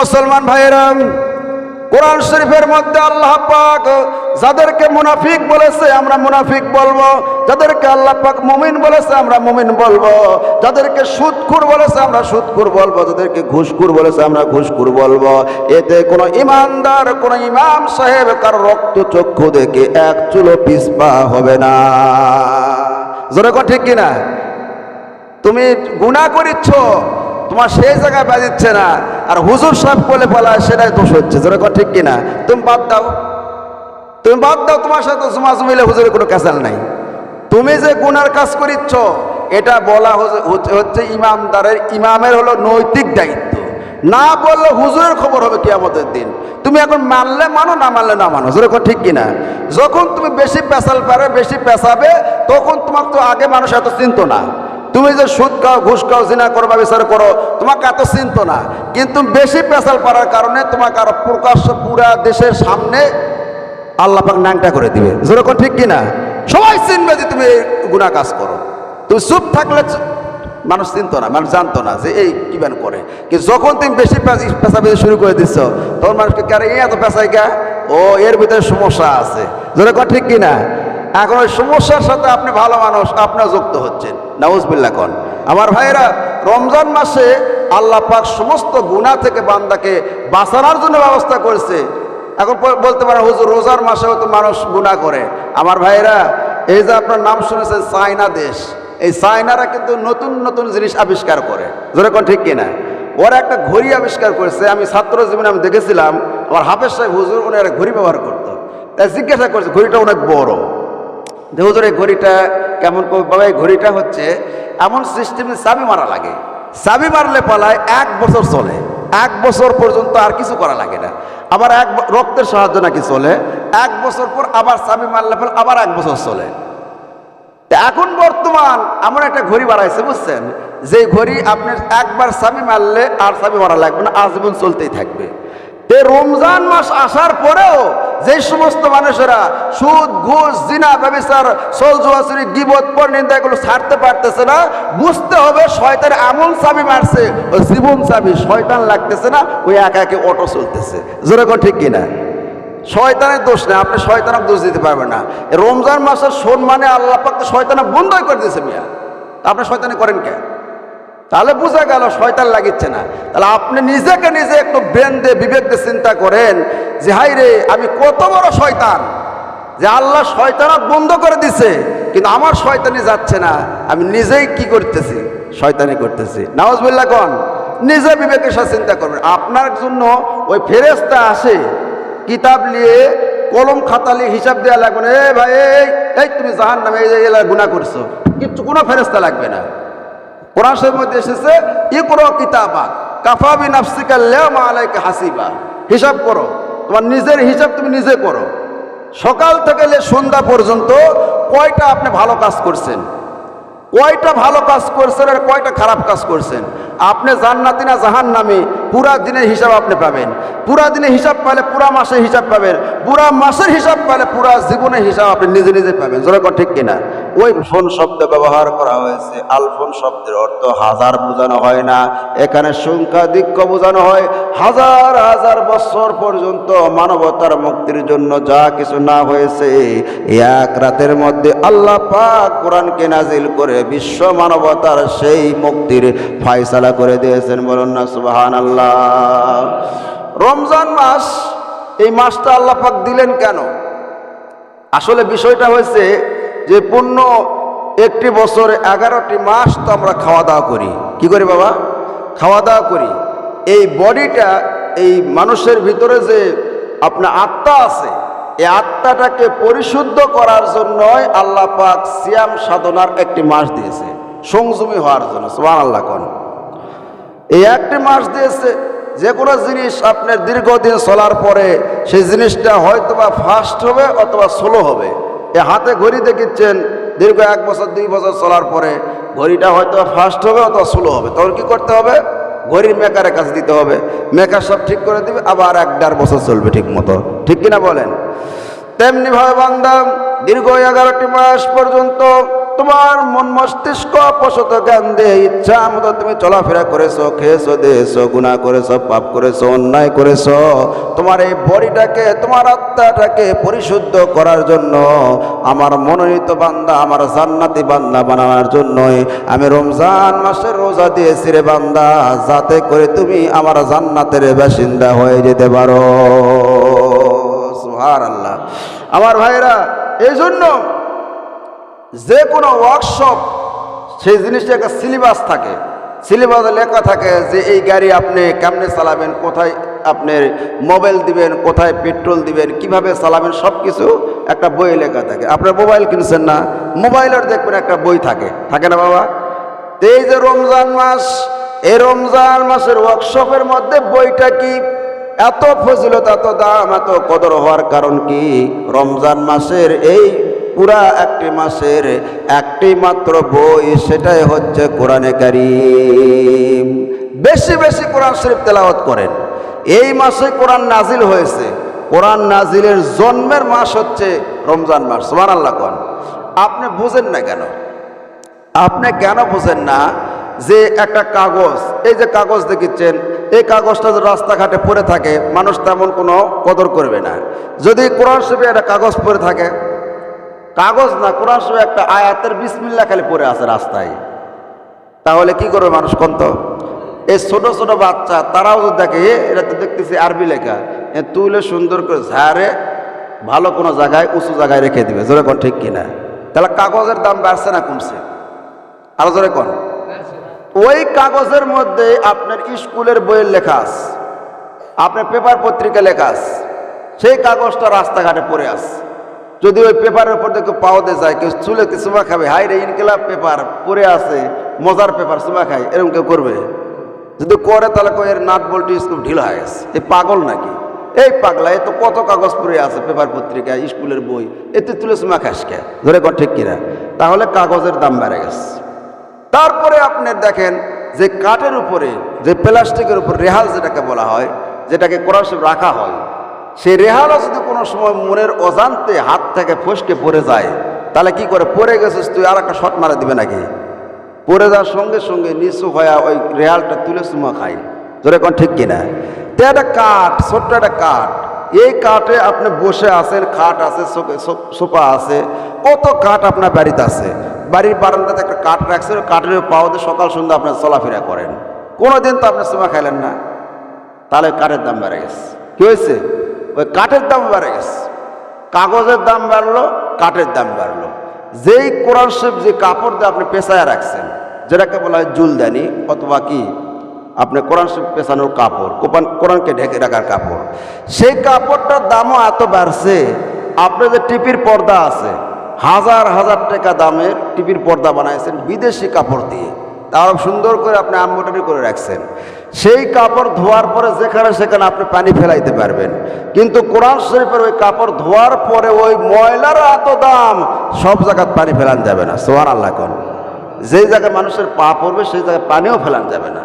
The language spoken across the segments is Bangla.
মুসলমান ভাইয়েরাম কোরআন শরীফের মধ্যে আল্লাহ পাক যাদেরকে মুনাফিক বলেছে আমরা মুনাফিক বলব, যাদেরকে আল্লাহ পাক মুমিন বলেছে আমরা মুমিন বলব, যাদেরকে সুদখুর বলেছে আমরা সুদখুর বলব, যাদেরকে ঘুষখুর বলেছে আমরা ঘুষখুর বলব। এতে কোনো ইমানদার, কোনো ইমাম সাহেব কার রক্ত চক্ষু দেখে এক চুলো পিসপা হবে না। জোরে কর ঠিক কিনা? তুমি গুণা করিচ্ছ তোমার সেই জায়গায় বাজিচ্ছে না। আর হুজুর সাহেব বলে বলা সেটাই দোষ হচ্ছে। যেরকম ঠিক কিনা? তুমি বাদ দাও। তুমি বাদ দাও, তোমার সাথে সমাজ মিলে হুজুরের কোনো ক্যাসাল নাই। তুমি যে গুনার কাজ করিচ্ছ, এটা বলা হচ্ছে- ইমামদারের, ইমামের হলো নৈতিক দায়িত্ব। না বললে হুজুরের খবর হবে কিয়ামতের দিন। তুমি এখন মানলে মানো, না মানলে না মানো? যেরকম ঠিক কিনা? যখন তুমি বেশি পেশাল পারে, বেশি পেশাবে, তখন তোমাকে তো আগে মানুষ এত চিনতো না। তুমি যে সুদ খাও, ঘুষ খাও, জিনা করো বা বিচার করো, তোমাকে এত চিনত না। কিন্তু বেশি পেশাল পারার কারণে তোমাকে আরও প্রকাশ্য পুরা দেশের সামনে আল্লাহ পাক ন্যাংটা করে দিবে। যেরকম ঠিক কিনা? সবাই চিনবে যে তুমি গুণা কাজ করো। তুমি চুপ থাকলে মানুষ চিনতো না, মানুষ জানতো না যে এই কি ব্যান করে। কিন্তু যখন তুমি বেশি পেশা পেতে শুরু করে দিচ্ছ, তখন মানুষকে কারে এত পেশাই গা ও, এর ভিতরে সমস্যা আছে। যেরকম ঠিক কিনা? এখন ওই সমস্যার সাথে আপনি ভালো মানুষ আপনার যুক্ত হচ্ছেন। নাউজবিল্লা কন। আমার ভাইরা রমজান মাসে আল্লাহ পাক সমস্ত গুণা থেকে বান্দাকে বাঁচানোর জন্য ব্যবস্থা করেছে। এখন বলতে পারে হুজুর, রোজার মাসেও তো মানুষ গুণা করে। আমার ভাইরা এই যে আপনার নাম শুনেছেন চায়না দেশ। এই চায়নারা কিন্তু নতুন নতুন জিনিস আবিষ্কার করে। যেরকম ঠিক কিনা? ওরা একটা ঘড়ি আবিষ্কার করেছে। আমি ছাত্র জীবনে আমি দেখেছিলাম, আমার হাফেজ সাহেব হুজুর, উনি একটা ঘড়ি ব্যবহার করতো। তাই জিজ্ঞাসা করছে, ঘড়িটা অনেক বড়। যে হুজুর এই ঘড়িটা কেমন করে বাবা এই ঘড়িটা হচ্ছে এমন সিস্টেমে চাবি মারা লাগে। চাবি মারলে পালায় এক বছর চলে। এক বছর পর্যন্ত আর কিছু করা লাগে না। আবার এক রক্তের সাহায্য নাকি চলে। এক বছর পর আবার চাবি মারলে পর আবার এক বছর চলে। এখন বর্তমান এমন একটা ঘড়ি বাড়াইছে বুঝছেন? যে ঘড়ি আপনার একবার চাবি মারলে আর চাবি মারা লাগবে না, আজীবন চলতেই থাকবে। তে রমজান মাস আসার পরেও যে সমস্ত মানুষেরা সুদ, ঘুষ, জিনা ব্যবসার সোল জুয়াচুরি গিবত পর নিন্দা এগুলো ছাড়তে পারতেছে না, বুঝতে হবে শয়তান এমন চাবি মারছে ওই জীবন চাবি শয়তান লাগতেছে না ওই একা একে অটো চলতেছে। যেরকম ঠিক কিনা? শয়তানের দোষ নেই, আপনি শয়তানক দোষ দিতে পারবেন না। রমজান মাসের সম্মানে আল্লাহ পাক শয়তানা বন্ধই করে দিয়েছে মিয়া। আপনি শয়তানি করেন কে? তাহলে বোঝা গেল শয়তান লাগিচ্ছে না। তাহলে আপনি নিজেকে নিজে একটু ব্রেন দিয়ে বিবেক দিয়ে চিন্তা করেন যে হাই রে, আমি কত বড় শয়তান যে আল্লাহ শয়তানত বন্ধ করে দিছে, কিন্তু আমার শয়তানি যাচ্ছে না। আমি নিজেই কি করতেছি? শয়তানি করতেছি। নাওয়াজবিল্লা কন, নিজে বিবেকের সাথে চিন্তা করবেন। আপনার জন্য ওই ফেরেস্তা আসে, কিতাব নিয়ে কলম খাতা নিয়ে হিসাব দেওয়া লাগবে না, এ ভাই, এই তুমি জাহান নামে গুণা করছ, কিচ্ছু কোনো ফেরেস্তা লাগবে না। কোরআন শরীফের মধ্যে এসেছে, ইকরো কিতাবা কাফাবি নাফসিকা লেমা আলাইকা হাসিবা। হিসাব করো, তোমার নিজের হিসাব তুমি নিজে করো। সকাল থেকে সন্ধ্যা পর্যন্ত কয়টা আপনি ভালো কাজ করছেন? কয়টা ভালো কাজ করছেন আর কয়টা খারাপ কাজ করছেন? আপনি জান্নাতি না জাহান নামে পুরা দিনের হিসাব আপনি পাবেন। পুরা দিনের হিসাব পাইলে পুরা মাসের হিসাব পাবেন। পুরা মাসের হিসাব পাইলে পুরা জীবনের হিসাব আপনি নিজে নিজে পাবেন। যেরকম ঠিক কিনা? ওই ফোন শব্দ ব্যবহার করা হয়েছে। আলফোন শব্দের অর্থ হাজার বোঝানো হয় না। এখানে সংখ্যা দিক্ষ বোঝানো হয়। হাজার হাজার বছর পর্যন্ত মানবতার মুক্তির জন্য যা কিছু না হয়েছে এক রাতের মধ্যে আল্লাহ পাক কোরআনকে নাজিল করে বিশ্ব মানবতার সেই মুক্তির ফায়সালা করে দিয়েছেন। বলুন না সুবাহান আল্লাহ রমজান মাস, এই মাসটা আল্লাহ পাক দিলেন কেন? আসলে বিষয়টা হয়েছে যে পূর্ণ একটি বছরে, এগারোটি মাস তো আমরা খাওয়া দাওয়া করি। কি করি বাবা? খাওয়া দাওয়া করি। এই বডিটা, এই মানুষের ভিতরে যে আপনার আত্মা আছে, এই আত্মাটাকে পরিশুদ্ধ করার জন্যই আল্লাহ পাক সিয়াম সাধনার একটি মাস দিয়েছে, সংযমী হওয়ার জন্য সোহান আল্লাহ কন। এই একটি মাস দিয়েছে যে কোনো জিনিস আপনার দীর্ঘদিন চলার পরে সেই জিনিসটা হয়তো বা ফাস্ট হবে অথবা স্লো হবে। এ হাতে ঘড়ি দেখিচ্ছেন, দীর্ঘ এক বছর, দুই বছর চলার পরে ঘড়িটা হয়তো ফাস্ট হবে, অথবা স্লো হবে। তখন কি করতে হবে? ঘড়ির মেকারের কাছে দিতে হবে। মেকার সব ঠিক করে দিবে, আবার এক দেড় বছর চলবে ঠিক মতো ঠিক কিনা বলেন? তেমনি ভাবে বান্দা দীর্ঘ এগারোটি মাস পর্যন্ত তোমার মন মস্তিষ্ক পশত জ্ঞান দিয়ে ইচ্ছা মতো তুমি চলাফেরা করেছ, খেয়েছো, দিয়েছ গুণা করেছ, পাপ করেছ, অন্যায় করেছ। তোমার এই বডিটাকে, তোমার আত্মাটাকে পরিশুদ্ধ করার জন্য, আমার মনোনীত বান্দা, আমার জান্নাতি বান্দা বানানোর জন্যই আমি রমজান মাসের রোজা দিয়েছি রে বান্দা, যাতে করে তুমি আমার জান্নাতের বাসিন্দা হয়ে যেতে পারো। আল্লাহ আমার ভাইরা এই জন্য যে কোনো ওয়ার্কশপ সেই জিনিসটা একটা সিলেবাস থাকে। সিলেবাসে লেখা থাকে যে এই গাড়ি আপনি কেমনে চালাবেন, কোথায় আপনি মোবাইল দিবেন, কোথায় পেট্রোল দিবেন, কীভাবে চালাবেন সব কিছু একটা বই লেখা থাকে। আপনার মোবাইল কিনছেন না মোবাইলের দেখবেন একটা বই থাকে। থাকে না বাবা? এই যে রমজান মাস, এই রমজান মাসের ওয়ার্কশপের মধ্যে বইটা কি? এত ফজিলত, এত দাম, এত কদর হওয়ার কারণ কি? রমজান মাসের এই পুরা একটি মাসের একটি মাত্র বই, সেটাই হচ্ছে কোরআনে কারিম। বেশি বেশি কোরআন শরীফ তেলাওয়াত করেন। এই মাসে কোরআন নাজিল হয়েছে। কোরআন নাজিলের জন্মের মাস হচ্ছে রমজান মাস সোমান আল্লাহ কন। আপনি বুঝেন না কেন? আপনি কেন বুঝেন না যে একটা কাগজ, এই যে কাগজ দেখিচ্ছেন এই কাগজটা যদি রাস্তাঘাটে পড়ে থাকে, মানুষ তেমন কোনো কদর করবে না। যদি কোরআন শরীফে একটা কাগজ পড়ে থাকে, কাগজ না, কোরআন শরীফে একটা আয়াতের বিসমিল্লা খালি পড়ে আছে রাস্তায়, তাহলে কি করবে মানুষ কোন তো এই ছোট ছোট বাচ্চা, তারাও যদি দেখে এটা তো দেখতেছি আরবি লেখা, এ তুলে সুন্দর করে ঝাড়ে ভালো কোনো জায়গায়, উঁচু জায়গায় রেখে দিবে। জোরে কোন ঠিক কিনা? তাহলে কাগজের দাম বাড়ছে না কমছে? আরও জোরে কোন? ওই কাগজের মধ্যে আপনার স্কুলের বইয়ের লেখা আস আপনার পেপার পত্রিকা লেখা আছে, সেই কাগজটা রাস্তাঘাটে পড়ে আছে। যদি ওই পেপারের উপর দেখে পাওয়াতে যায়, কেউ চুলে চুমা খাবে হাই রে, ইনকিলাব পেপার পড়ে আছে, মজার পেপার চুমা খায়, এরকম কেউ করবে? যদি করে, তাহলে এর নাট বল্টি স্কুল ঢিলা হয়ে গেছে। এই পাগল নাকি? এই পাগলা, এ তো কত কাগজ পড়ে আছে, পেপার পত্রিকা, স্কুলের বই এতে তুলে চুমা খাস কে? ধরে কর ঠিক কিনা? তাহলে কাগজের দাম বেড়ে গেছে। তারপরে আপনি দেখেন যে কাঠের উপরে, যে প্লাস্টিকের উপর রেহাল যেটাকে বলা হয়, যেটাকে কোরআন রাখা হয়, সেই রেহালও যদি কোনো সময় মনের অজান্তে হাত থেকে ফসকে পড়ে যায়, তাহলে কি করে? পড়ে গেছিস তুই আর একটা শট মারা দিবে নাকি? পড়ে যাওয়ার সঙ্গে সঙ্গে নিচু হয়ে ওই রেহালটা তুলে চুমা খাই ধরে কোন ঠিক কিনা? তো একটা কাঠ, ছোট্ট একটা কাঠ, এই কাঠে আপনি বসে আছেন, খাট আছে সোফা আছে, কত কাঠ আপনার বাড়িতে আছে? বাড়ির বারান্দাতে একটা কাঠ রাখছেন কাঠের পাওয়াতে সকাল সন্ধ্যা আপনার চলাফেরা করেন। কোনো দিন তো আপনার চুমা খাইলেন না। তাহলে কাঠের দাম বেড়ে গেছে। কি হয়েছে? ওই কাঠের দাম বেড়ে গেছে। কাগজের দাম বাড়লো, কাঠের দাম বাড়লো। যেই কোরআন শরীফ যে কাপড় দিয়ে আপনি পেশায় রাখছেন, যেটাকে বলা হয় জুলদানি অথবা কি, আপনি কোরআন শরীফ পেছানোর কাপড় কোপান কোরআনকে ঢেকে রাখার কাপড়। সেই কাপড়টার দামও এত বাড়ছে, আপনার যে টিপির পর্দা আছে হাজার হাজার টাকা দামের টিভির পর্দা বানাইছেন বিদেশি কাপড় দিয়ে। তার সুন্দর করে আপনি আমবোটারি করে রাখছেন। সেই কাপড় ধোয়ার পরে যেখানে সেখানে আপনি পানি ফেলাইতে পারবেন। কিন্তু কোরআন শরীফের ওই কাপড় ধোয়ার পরে ওই ময়লার এত দাম, সব জায়গায় পানি ফেলান যাবে না। সোহান আল্লাহ কোন। যেই জায়গায় মানুষের পা পড়বে, সেই জায়গায় পানিও ফেলান যাবে না।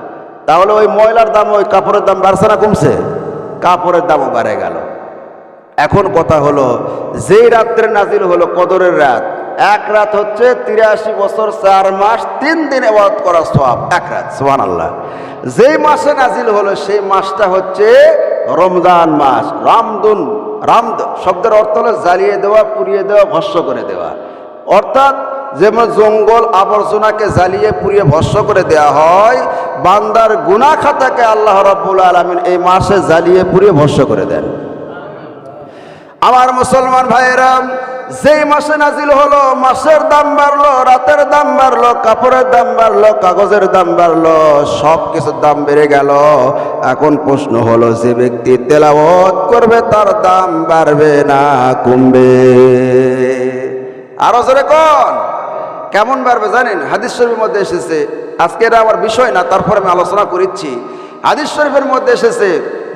তাহলে ওই ময়লার দাম, ওই কাপড়ের দাম বাড়ছে না কমছে? কাপড়ের দামও বেড়ে গেল। এখন কথা হলো, যেই রাত্রে নাজিল হলো কদরের রাত, এক রাত হচ্ছে তিরাশি বছর, চার মাস, তিন দিন এবাদত করা সব এক রাত সোহান আল্লাহ যেই মাসে নাজিল হলো, সেই মাসটা হচ্ছে রমজান মাস, রামদুন, রাম শব্দের অর্থ হলো জ্বালিয়ে দেওয়া, পুড়িয়ে দেওয়া, ভস্য করে দেওয়া। অর্থাৎ যেমন জঙ্গল আবর্জনাকে জ্বালিয়ে, পুড়িয়ে, ভস্য করে দেওয়া হয়, বান্দার গুনা খাতাকে আল্লাহ রব্বুল আলমিন এই মাসে জ্বালিয়ে, পুড়িয়ে, ভস্য করে দেন। আমার মুসলমান ভাইয়েরা যেই মাসে নাজিল হলো, মাসের দাম বাড়লো, রাতের দাম বাড়লো, কাপড়ের দাম বাড়লো, কাগজের দাম বাড়লো সব কিছুর দাম বেড়ে গেল। এখন প্রশ্ন হলো, যে ব্যক্তি তেলাওয়াত করবে, তার দাম বাড়বে না কমবে? আরও জোরে কোন। কেমন বাড়বে জানেন? হাদিস শরীফের মধ্যে এসেছে, আজকে এটা আমার বিষয় না, তারপরে আমি আলোচনা করেছি হাদিস শরীফের মধ্যে এসেছে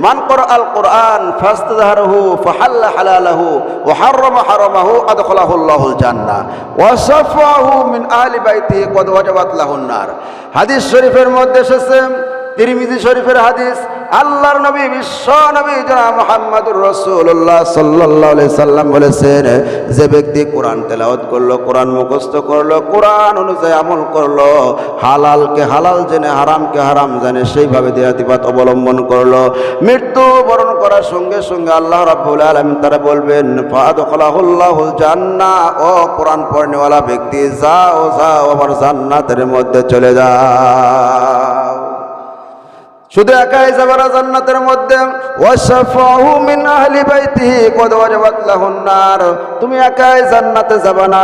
মান কর আল কোরআন ফাস্তাহারহু ফাহাল্লা হালালাহু, ওয়া হাররামা হারামাহু, আদখালাহু জান্না ওয়া সাফাহু মিন আহলি বাইতিহি, কদ ওয়াজাবাত লাহুন নার। হাদিস শরীফের মধ্যে এসেছে তিরমিজি শরীফের হাদিস, আল্লাহর নবী, বিশ্ব নবী জনাব মোহাম্মদুর রসুল্লাহ সাল্লাহ সাল্লাম বলেছেন, যে ব্যক্তি কোরআন তেলাওয়াত করল, কোরআন মুখস্থ করল, কোরআন অনুযায়ী আমল করল, হালালকে হালাল জেনে, হারামকে হারাম জানে সেইভাবে দেহাতিপাত অবলম্বন করল, মৃত্যু বরণ করার সঙ্গে সঙ্গে আল্লাহ রাব্বুল আলামিন তারা বলবেন, ফাদখলাহুল্লাহুল জান্নাহ ও কোরআন পড়নেওয়ালা ব্যক্তি, যাও যাও, আমার জান্নাতের মধ্যে চলে যাও শুধু একাই যাবে না জান্নাতের মধ্যে। তুমি একাই জান্নাতে যাবে না।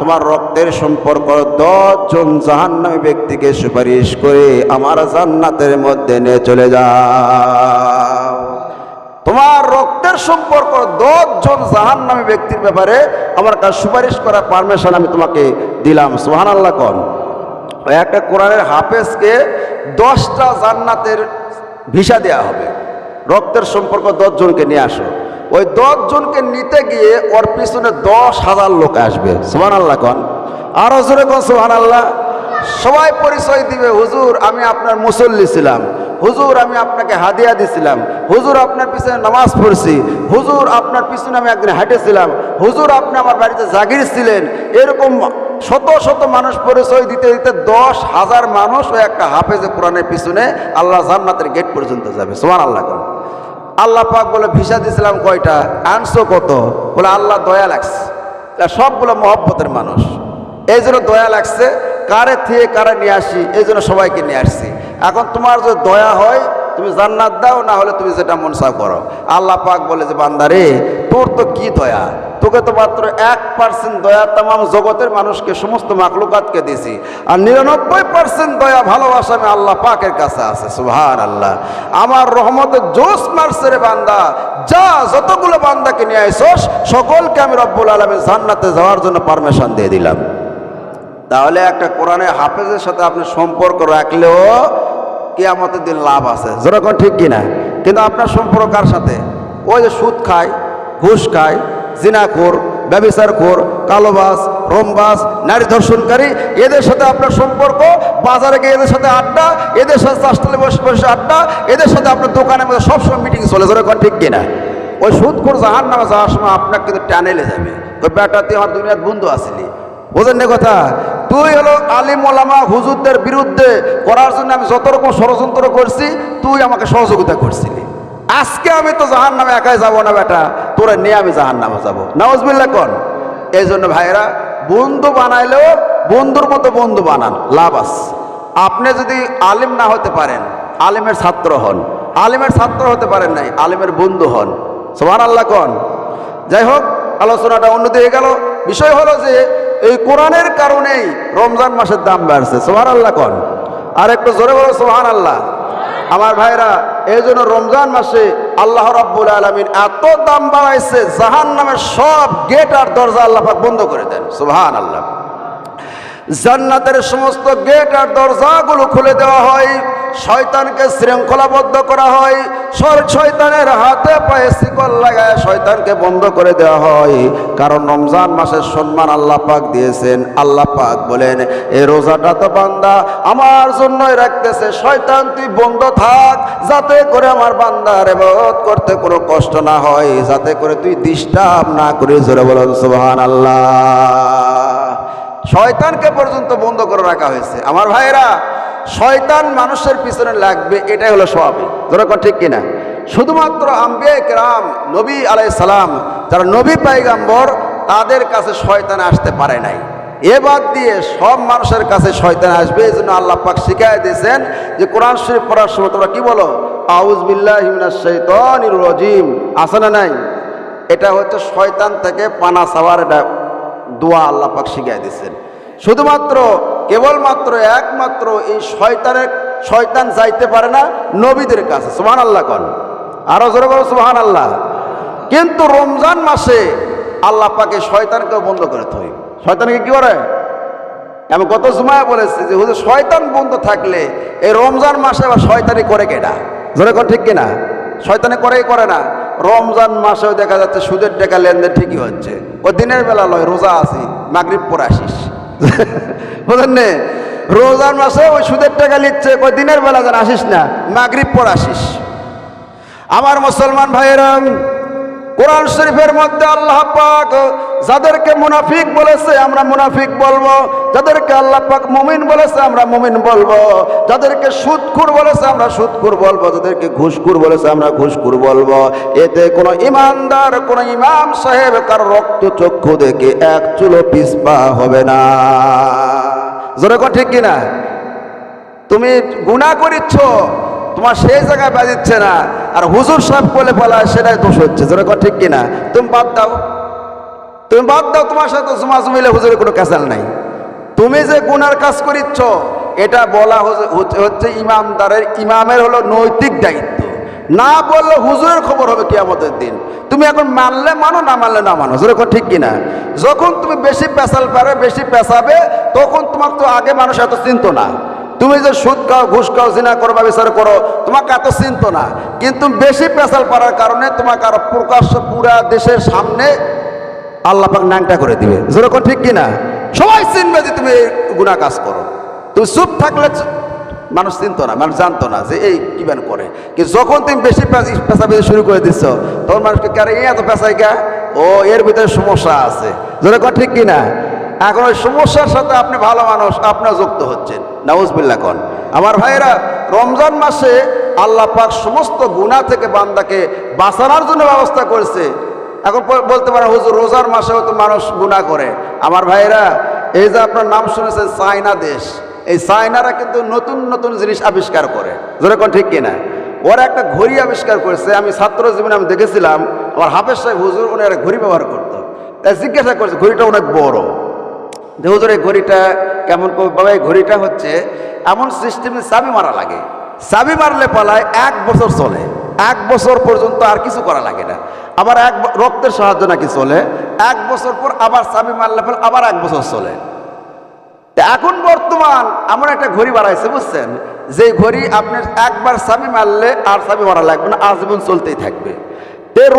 তোমার রক্তের সম্পর্ক দশ জন জাহান্নামী ব্যক্তিকে সুপারিশ করে আমার জান্নাতের মধ্যে নিয়ে চলে যাও। তোমার রক্তের সম্পর্ক দশজন জাহান্নামী ব্যক্তির ব্যাপারে আমার কাছে সুপারিশ করার পারমিশন আমি তোমাকে দিলাম। সোহান সুবহানাল্লাহ কন। ওই একটা কোরআনের হাফেজকে দশটা জান্নাতের ভিসা দেয়া হবে। রক্তের সম্পর্ক দশজনকে নিয়ে আসো। ওই দশজনকে নিতে গিয়ে ওর পিছনে দশ হাজার লোক আসবে। সোহান আল্লাহ কন। আরও জোরে কন সোহান আল্লাহ সবাই পরিচয় দিবে, হুজুর, আমি আপনার মুসল্লি ছিলাম। হুজুর, আমি আপনাকে হাদিয়া দিছিলাম। হুজুর, আপনার পিছনে নামাজ পড়ছি। হুজুর, আপনার পিছনে আমি একদিন হাঁটেছিলাম। হুজুর, আপনি আমার বাড়িতে জাগির ছিলেন। এরকম শত শত মানুষ পরিচয় দিতে দিতে দশ হাজার মানুষ ওই একটা হাফেজে কোরআনের পিছনে আল্লাহ জান্নাতের গেট পর্যন্ত যাবে। সোমান আল্লাহ কোন আল্লাহ পাক বলে, ভিসা দিয়েছিলাম কয়টা? আনছো কত? বলে, আল্লাহ দয়া লাগছে। সবগুলো মহব্বতের মানুষ। এই জন্য দয়া লাগছে, কারে থেকে কারে নিয়ে আসি, এই জন্য সবাইকে নিয়ে আসছি। এখন তোমার যদি দয়া হয় তুমি জান্নাত দাও, না হলে তুমি যেটা মনসা করো। আল্লাহ পাক বলে যে, বান্দারে, তোর তো কি দয়া? তোকে তো মাত্র এক পার্সেন্ট দয়া তাম জগতের মানুষকে, সমস্ত মাকলুকাতকে দিছি। আর নিরানব্বই পার্সেন্ট দয়া ভালোবাসা আমি আল্লাহ পাকের কাছে আছে সুভার আল্লাহ আমার রহমতের জোশ মারছে রে বান্দা। যা যতগুলো বান্দাকে নিয়ে আইসোস, সকলকে আমি রব্বুল আলমের জান্নাতে যাওয়ার জন্য পারমিশন দিয়ে দিলাম। তাহলে একটা কোরআনে হাফেজের সাথে আপনি সম্পর্ক রাখলেও কেয়ামতের দিন লাভ আছে। যেরকম ঠিক কিনা? কিন্তু আপনার সম্পর্ক কার সাথে? ওই যে সুদ খায়, ঘুষ খায়, জিনাখোর, ব্যবিচারখোর, কালোবাস, রমবাস, নারী ধর্ষণকারী, এদের সাথে আপনার সম্পর্ক, বাজারে গিয়ে এদের সাথে আড্ডা, এদের সাথে চাষতলে বসে বসে আড্ডা, এদের সাথে আপনার দোকানের মধ্যে সবসময় মিটিং চলে। যেরকম ঠিক কিনা? ওই সুদ সুদখোর জাহান নামে যাওয়ার সময় আপনাকে কিন্তু টানেলে যাবে। ওই বেটা আমার দুনিয়ার বন্ধু আসিলি। বোঝেন কথা? তুই হলো আলিম ওলামা হুজুরদের বিরুদ্ধে করার জন্য আমি যত রকম ষড়যন্ত্র করছি, তুই আমাকে সহযোগিতা করছিলি। আজকে আমি তো জাহান নামে একাই যাব না বেটা, তোরা নিয়ে আমি জাহান নামে যাব। নওয়াজবিল্লা কন? এই জন্য ভাইরা বন্ধু বানাইলেও বন্ধুর মতো বন্ধু বানান, লাভ আস আপনি যদি আলিম না হতে পারেন, আলিমের ছাত্র হন। আলিমের ছাত্র হতে পারেন নাই, আলিমের বন্ধু হন। সোমান আল্লাহ কন? যাই হোক, আলোচনাটা হয়ে গেল। বিষয় হলো যে এই কোরআনের কারণেই রমজান মাসের দাম বাড়ছে সোহান আল্লাহ কন। আর একটু জোরে বলো সোহান আল্লাহ আমার ভাইরা, এই জন্য রমজান মাসে আল্লাহ রাব্বুল আলমিন এত দাম বাড়াইছে জাহান নামের সব গেট আর দরজা আল্লাহ পাক বন্ধ করে দেন সোহান আল্লাহ জান্নাতের সমস্ত গেট আর দরজাগুলো খুলে দেওয়া হয়। শয়তানকে শৃঙ্খলাবদ্ধ করা হয়। সর শয়তানের হাতে পায়ে শিকল লাগায় শয়তানকে বন্ধ করে দেওয়া হয়। কারণ রমজান মাসের সম্মান আল্লাহ পাক দিয়েছেন। আল্লাহ পাক বলেন এই রোজাটা তো বান্দা আমার জন্যই রাখতেছে। শয়তান, তুই বন্ধ থাক। যাতে করে আমার বান্দার এবাদত করতে কোনো কষ্ট না হয়। যাতে করে তুই ডিস্টার্ব না করে জোরে বলেন সুবহান আল্লাহ শয়তানকে পর্যন্ত বন্ধ করে রাখা হয়েছে। আমার ভাইরা শয়তান মানুষের পিছনে লাগবে, এটাই হলো স্বাভাবিক যেরকম ঠিক কিনা? শুধুমাত্র আম্বিয়া কেরাম, নবী আলাই সালাম, যারা নবী পাইগাম্বর, তাদের কাছে শয়তান আসতে পারে নাই। এ বাদ দিয়ে সব মানুষের কাছে শয়তান আসবে এই জন্য আল্লাহ পাক শিখাই দিয়েছেন যে কোরআন শরীফ পড়ার সময় তোমরা কি বলো? আউজ বিল্লাহ শৈতানির রজিম। আছে না নাই? এটা হচ্ছে শয়তান থেকে পানা সাওয়ার এটা দোয়া আল্লাহ পাক শিখাই দিচ্ছেন শুধুমাত্র, কেবলমাত্র, একমাত্র এই শয়তানের, শয়তান যাইতে পারে না, নবীদের কাছে। সুহান আল্লাহ কন। আরও জোরে বলো সুহান আল্লাহ কিন্তু রমজান মাসে আল্লাহ পাকে শয়তানকেও বন্ধ করে থই। শয়তানকে কি করে? আমি গত জুমায় বলেছি যে, হুজুর, শয়তান বন্ধ থাকলে এই রমজান মাসে আবার শয়তানি করে কেটা জোরে কোন ঠিক কিনা? শয়তানি করেই করে না। রমজান মাসেও দেখা যাচ্ছে সুদের টাকা লেনদেন ঠিকই হচ্ছে। ও দিনের বেলা লয়, রোজা আসি মাগরিব পরে আসিস। বুঝলেন নে? রোজার মাসে ওই সুদের টাকা নিচ্ছে ওই দিনের বেলা যেন আসিস না, মাগরিব পর আসিস। আমার মুসলমান ভাইয়েরা কোরআন শরীফের মধ্যে আল্লাহ পাক যাদেরকে মুনাফিক বলেছে আমরা মুনাফিক বলব, যাদেরকে আল্লাহ পাক মুমিন বলেছে আমরা মুমিন বলব, যাদেরকে সুদখুর বলেছে আমরা সুদখুর বলব, যাদেরকে ঘুষখুর বলেছে আমরা ঘুষখুর বলব। এতে কোনো ইমানদার, কোনো ইমাম সাহেব কার রক্ত চক্ষু দেখে এক চুলো পিসপা হবে না। জোরে কন ঠিক কিনা? তুমি গুণা করিচ্ছ তোমার সেই জায়গায় বাজিচ্ছে না। আর হুজুর সাহেব বলে বলা সেটাই দোষ হচ্ছে। যেটা কথা ঠিক কিনা? তুমি বাদ দাও। তুমি বাদ দাও, তোমার সাথে জমা জমিলে হুজুরের কোনো ক্যাসাল নাই। তুমি যে গুনার কাজ করিচ্ছ, এটা বলা হচ্ছে- ইমামদারের, ইমামের হলো নৈতিক দায়িত্ব। না বললে হুজুরের খবর হবে কিয়ামতের দিন। তুমি এখন মানলে মানো, না মানলে না মানো। যেরকম ঠিক কিনা? যখন তুমি বেশি পেশাল পারে, বেশি পেশাবে, তখন তোমাকে তো আগে মানুষ এত চিনত না। তুমি যে সুদ খাও, ঘুষ খাও, জিনা করো বা বিচার করো, তোমাকে এত চিনত না। কিন্তু বেশি পেশাল পারার কারণে তোমাকে আরও প্রকাশ্য পুরা দেশের সামনে আল্লাহ পাক ন্যাংটা করে দিবে। যেরকম ঠিক কিনা? সবাই চিনবে যে তুমি গুণা কাজ করো। তুমি চুপ থাকলে মানুষ চিনত না, মানুষ জানতো না যে এই কি ব্যান করে। কিন্তু যখন তুমি বেশি পেশা বেশি শুরু করে দিচ্ছ, তখন মানুষকে কারে এত পেশাই গা ও, এর ভিতরে সমস্যা আছে। যেরকম ঠিক কিনা? এখন ওই সমস্যার সাথে আপনি ভালো মানুষ আপনার যুক্ত হচ্ছেন। নাউজবিল্লা কন। আমার ভাইয়েরা, রমজান মাসে আল্লাহ পাক সমস্ত গুণা থেকে বান্দাকে বাঁচানোর জন্য ব্যবস্থা করেছে। এখন বলতে পারে হুজুর, রোজার মাসেও তো মানুষ গুণা করে। আমার ভাইয়েরা, এই যে আপনার নাম শুনেছেন চায়না দেশ। এই চায়নারা কিন্তু নতুন নতুন জিনিস আবিষ্কার করে। যেরকম ঠিক কিনা? ওরা একটা ঘড়ি আবিষ্কার করেছে। আমি ছাত্র জীবনে আমি দেখেছিলাম, আমার হাফেজ সাহেব হুজুর, উনি একটা ঘড়ি ব্যবহার করতো। তাই জিজ্ঞাসা করছে, ঘড়িটা অনেক বড়। যে হুজুর এই ঘড়িটা কেমন এই ঘড়িটা হচ্ছে এমন সিস্টেমে চাবি মারা লাগে। চাবি মারলে পালায় এক বছর চলে। এক বছর পর্যন্ত আর কিছু করা লাগে না। আবার এক রক্তের সাহায্য নাকি চলে। এক বছর পর আবার চাবি মারলে পর আবার এক বছর চলে। এখন বর্তমান আমার একটা ঘড়ি বাড়াইছে বুঝছেন? যে ঘড়ি আপনার একবার চাবি মারলে আর চাবি মারা লাগবে না, আজীবন চলতেই থাকবে।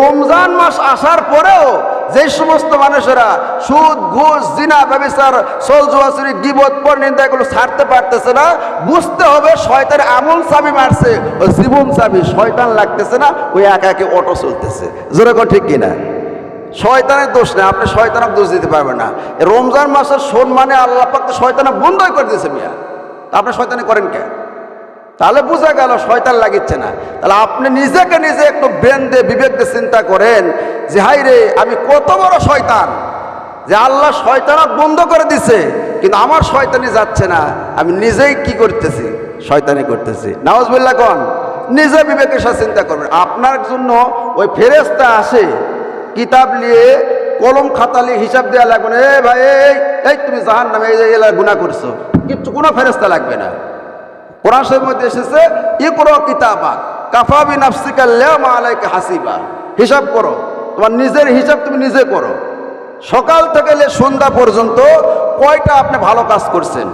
রমজান মাস আসার পরেও যে সমস্ত মানুষেরা সুদ, ঘুষ, জিনা ব্যবসার সোল জুয়াচুরি, গিবত পর নিন্দা এগুলো ছাড়তে পারতেছে না, বুঝতে হবে শয়তান এমন চাবি মারছে ওই জীবন চাবি, শয়তান লাগতেছে না ওই একা একে অটো চলতেছে। যেরকম ঠিক কিনা? শয়তানের দোষ নেই, আপনি শয়তানক দোষ দিতে পারবেন না। রমজান মাসের সম্মানে আল্লাহ পাক শয়তানা বন্ধই করে দিয়েছে মিয়া। আপনি শয়তানি করেন কে? তাহলে বোঝা গেল শয়তান লাগিচ্ছে না। তাহলে আপনি নিজেকে নিজে একটু ব্রেন দিয়ে বিবেক দিয়ে চিন্তা করেন যে হাই রে, আমি কত বড় শয়তান যে আল্লাহ শয়তানক বন্ধ করে দিছে, কিন্তু আমার শয়তানি যাচ্ছে না। আমি নিজেই কি করতেছি? শয়তানি করতেছি। নাওয়াজবিল্লা কন? নিজে বিবেকের সাথে চিন্তা করবেন। আপনার জন্য ওই ফেরেস্তা আসে, কিতাব নিয়ে কলম খাতালি হিসাব দেওয়া লাগবে না, এ ভাই, এই তুমি জাহান নামে এই গুণা করছ, কিচ্ছু কোনো ফেরেস্তা লাগবে না। কোরআন শরীফের মধ্যে এসেছে, ইকরো কিতাবা কাফাবি নাফসিকা লেমা আলাইকা হাসিবা। হিসাব করো, তোমার নিজের হিসাব তুমি নিজে করো। সকাল থেকে সন্ধ্যা পর্যন্ত কয়টা আপনি ভালো কাজ করছেন?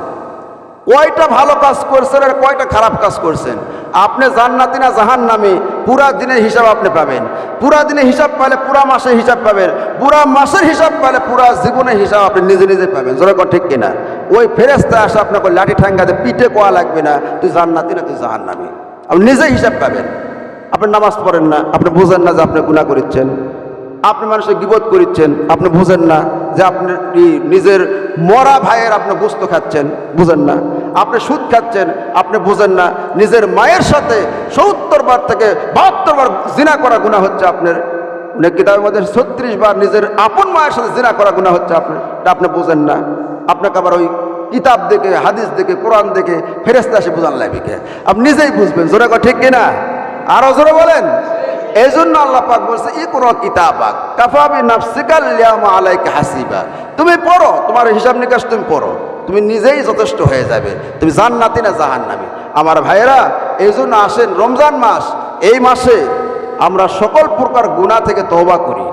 কয়টা ভালো কাজ করছেন আর কয়টা খারাপ কাজ করছেন? আপনি জান্নাতি না জাহান নামে পুরা দিনের হিসাব আপনি পাবেন। পুরা দিনের হিসাব পাইলে পুরা মাসের হিসাব পাবেন। পুরা মাসের হিসাব পাইলে পুরা জীবনের হিসাব আপনি নিজে নিজে পাবেন। যেরকম ঠিক কিনা? ওই ফেরেস্তা আসে আপনাকে লাঠি ঠাঙ্গাতে পিঠে কোয়া লাগবে না, তুই জান্নাতি না তুই জাহান নামে আপনি নিজে হিসাব পাবেন। আপনি নামাজ পড়েন না, আপনি বুঝেন না যে আপনি গুণা করিচ্ছেন। আপনি মানুষের গিবত করিচ্ছেন, আপনি বুঝেন না যে আপনি নিজের মরা ভাইয়ের আপনি গোস্ত খাচ্ছেন। বুঝেন না। আপনি সুদ খাচ্ছেন, আপনি বুঝেন না, নিজের মায়ের সাথে সত্তর বার থেকে বাহাত্তর বার জিনা করা গুণা হচ্ছে আপনার। অনেক কিতাবের মধ্যে ছত্রিশ বার নিজের আপন মায়ের সাথে জিনা করা গুণা হচ্ছে আপনার। এটা আপনি বুঝেন না। আপনাকে আবার ওই কিতাব দেখে, হাদিস দেখে, কোরআন দেখে ফেরেস্তা এসে বোঝান লাগবে আপনি নিজেই বুঝবেন, জোরে কথা ঠিক কিনা? আরও জোরে বলেন? এই জন্য আল্লাহ পাক বলছে ই কোনো কিতাবাক কাফাবি নাফসিকাল আলাইকা হাসিবা। তুমি পড়ো, তোমার হিসাব নিকাশ তুমি পড়ো। তুমি নিজেই যথেষ্ট হয়ে যাবে। তুমি জান্নাতি না জাহান্নামি। আমার ভাইয়েরা, এই জন্য আসেন রমজান মাস। এই মাসে আমরা সকল প্রকার গুণা থেকে তহবা করি।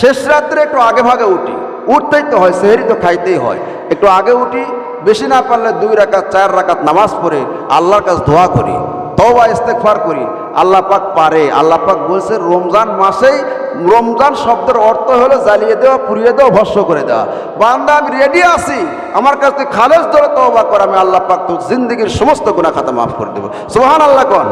শেষ রাত্রে একটু আগে ভাগে উঠি। উঠতেই তো হয়, সেহেরি তো খাইতেই হয়। একটু আগে উঠি, বেশি না পারলে দুই রাকাত, চার রাকাত নামাজ পড়ে আল্লাহর কাছে ধোয়া করি। তওবা, ইস্তেগফার করি। আল্লাহ পাক পারে। আল্লাহ পাক বলছে, রমজান মাসেই রমজান শব্দের অর্থ হলো জ্বালিয়ে দেওয়া, পুড়িয়ে দেওয়া ভস্য করে দেওয়া। বান্দা, আমি রেডি আছি। আমার কাছ থেকে খালেজ ধরে তবা করে, আমি আল্লাহ পাক তো জিন্দগির সমস্ত গুণা খাতা মাফ করে দেবো। সোহান আল্লাহ কন।